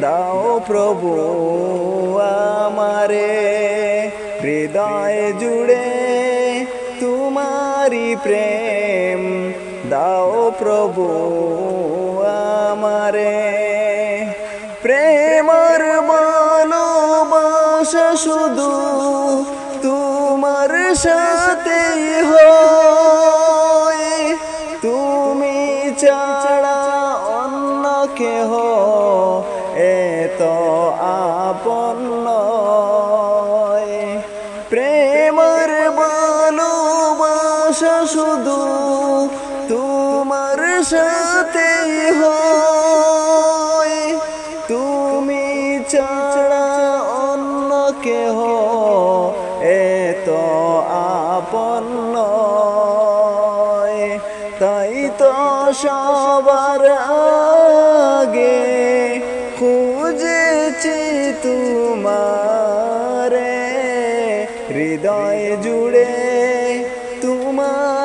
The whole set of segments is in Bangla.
দাও প্রভু আমারে, হৃদয় জুড়ে তোমারি প্রেম। দাও প্রভু আমারে, প্রেমর ভালোবাসা শুধু তোমার সাথে হয়। তুমি ছাড়া শুধু তোমার সাথে হয় তুমি ছাড়া অন্য কেহ এত আপন নয়। তাই তো সবার আগে খুঁজেছি তোমারে হৃদয় জুড়ে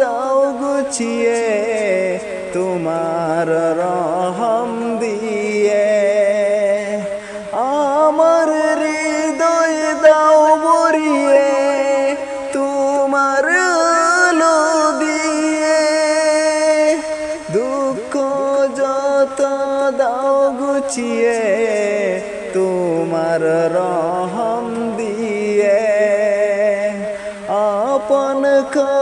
দাও গুছিয়ে, তোমার রহম দিয়ে। আমার হৃদয় দাও বরিয়ে তোমার আলো দিয়ে। দুঃখ যত দাও গুছিয়ে, তোমার রহম দিয়ে। আপন করে